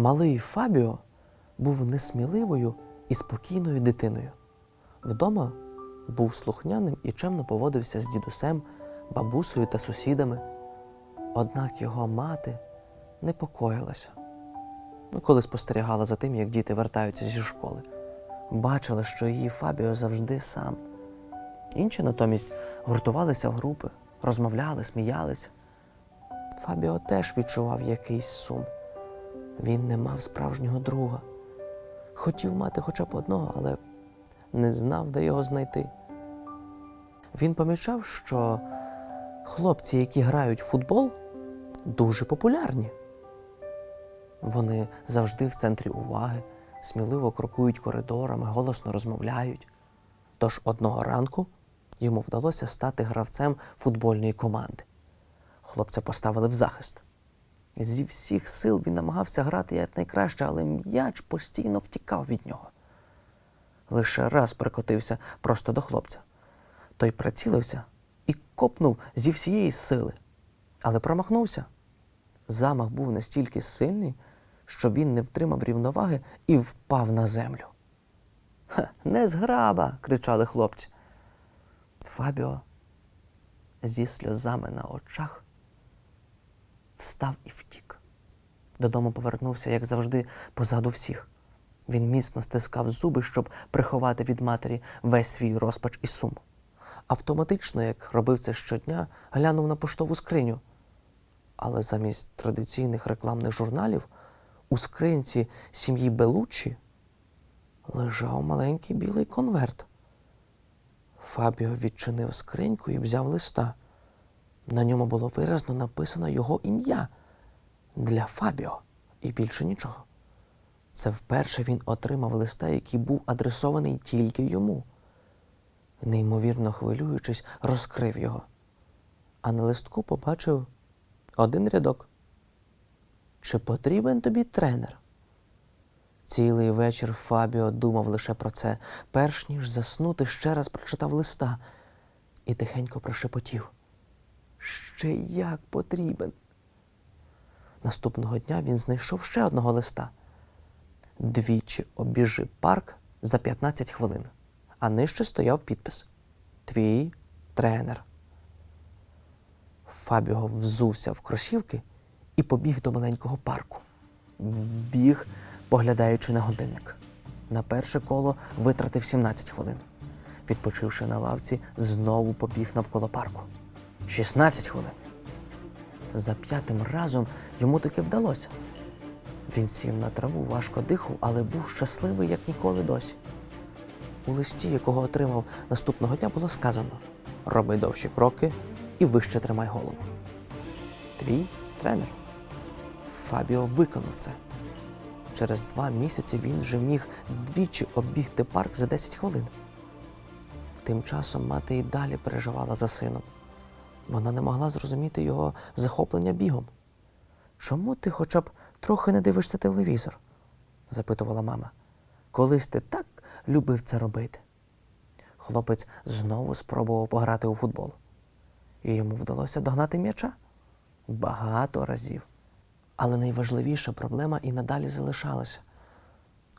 Малий Фабіо був несміливою і спокійною дитиною. Вдома був слухняним і чемно поводився з дідусем, бабусею та сусідами. Однак його мати непокоїлася, ну, коли спостерігала за тим, як діти вертаються зі школи. Бачила, що її Фабіо завжди сам. Інші натомість гуртувалися в групи, розмовляли, сміялися. Фабіо теж відчував якийсь сум. Він не мав справжнього друга. Хотів мати хоча б одного, але не знав, де його знайти. Він помічав, що хлопці, які грають в футбол, дуже популярні. Вони завжди в центрі уваги, сміливо крокують коридорами, голосно розмовляють. Тож одного ранку йому вдалося стати гравцем футбольної команди. Хлопця поставили в захист. Зі всіх сил він намагався грати якнайкраще, але м'яч постійно втікав від нього. Лише раз прикотився просто до хлопця. Той прицілився і копнув зі всієї сили, але промахнувся. Замах був настільки сильний, що він не втримав рівноваги і впав на землю. Ха, не зграба. кричали хлопці. Фабіо зі сльозами на очах встав і втік. Додому повернувся, як завжди, позаду всіх. Він міцно стискав зуби, щоб приховати від матері весь свій розпач і сум. Автоматично, як робив це щодня, глянув на поштову скриню. Але замість традиційних рекламних журналів у скринці сім'ї Белуччі лежав маленький білий конверт. Фабіо відчинив скриньку і взяв листа. На ньому було виразно написано його ім'я для Фабіо і більше нічого. Це вперше він отримав листа, який був адресований тільки йому. Неймовірно хвилюючись, розкрив його. А на листку побачив один рядок. Чи потрібен тобі тренер? Цілий вечір Фабіо думав лише про це, перш ніж заснути, ще раз прочитав листа і тихенько прошепотів. Ще як потрібен. Наступного дня він знайшов ще одного листа. Двічі обіжи парк за 15 хвилин, а нижче стояв підпис Твій тренер. Фабіо взувся в кросівки і побіг до маленького парку. Біг, поглядаючи на годинник. На перше коло витратив 17 хвилин. Відпочивши на лавці, знову побіг навколо парку. 16 хвилин. За п'ятим разом йому таки вдалося. Він сів на траву, важко дихав, але був щасливий, як ніколи досі. У листі, якого отримав наступного дня, було сказано: роби довші кроки і вище тримай голову. Твій тренер. Фабіо виконав це. Через два місяці він вже міг двічі оббігти парк за 10 хвилин. Тим часом мати і далі переживала за сином. Вона не могла зрозуміти його захоплення бігом. Чому ти хоча б трохи не дивишся телевізор? запитувала мама. Колись ти так любив це робити. Хлопець знову спробував пограти у футбол. І йому вдалося догнати м'яча багато разів. Але найважливіша проблема і надалі залишалася.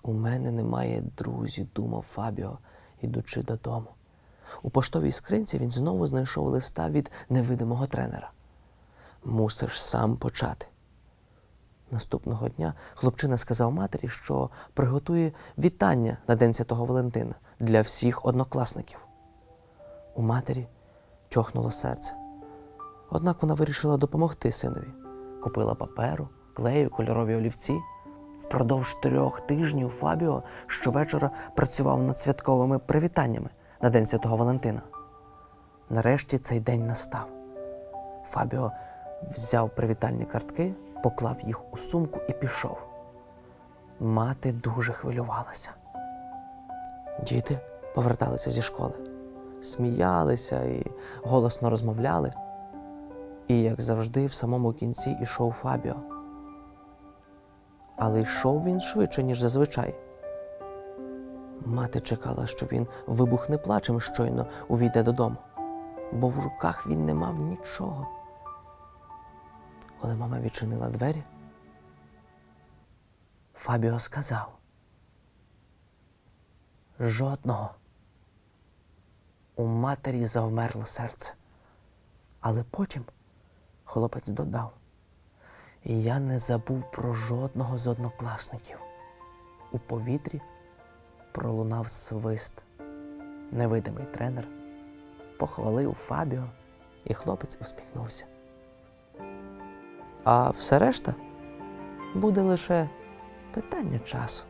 У мене немає друзів, думав Фабіо, ідучи додому. У поштовій скринці він знову знайшов листа від невидимого тренера. Мусиш сам почати. Наступного дня хлопчина сказав матері, що приготує вітання на День Святого Валентина для всіх однокласників. У матері тьохнуло серце. Однак вона вирішила допомогти синові. Купила паперу, клею, кольорові олівці. Впродовж трьох тижнів Фабіо щовечора працював над святковими привітаннями на День Святого Валентина. Нарешті цей день настав. Фабіо взяв привітальні картки, поклав їх у сумку і пішов. Мати дуже хвилювалася. Діти поверталися зі школи, сміялися і голосно розмовляли. І, як завжди, в самому кінці ішов Фабіо. Але йшов він швидше, ніж зазвичай. Мати чекала, що він вибухне плачем щойно увійде додому, бо в руках він не мав нічого. Коли мама відчинила двері, Фабіо сказав. Жодного. У матері завмерло серце. Але потім хлопець додав. Я не забув про жодного з однокласників. У повітрі пролунав свист. Невидимий тренер похвалив Фабіо, і хлопець усміхнувся. А все решта буде лише питання часу.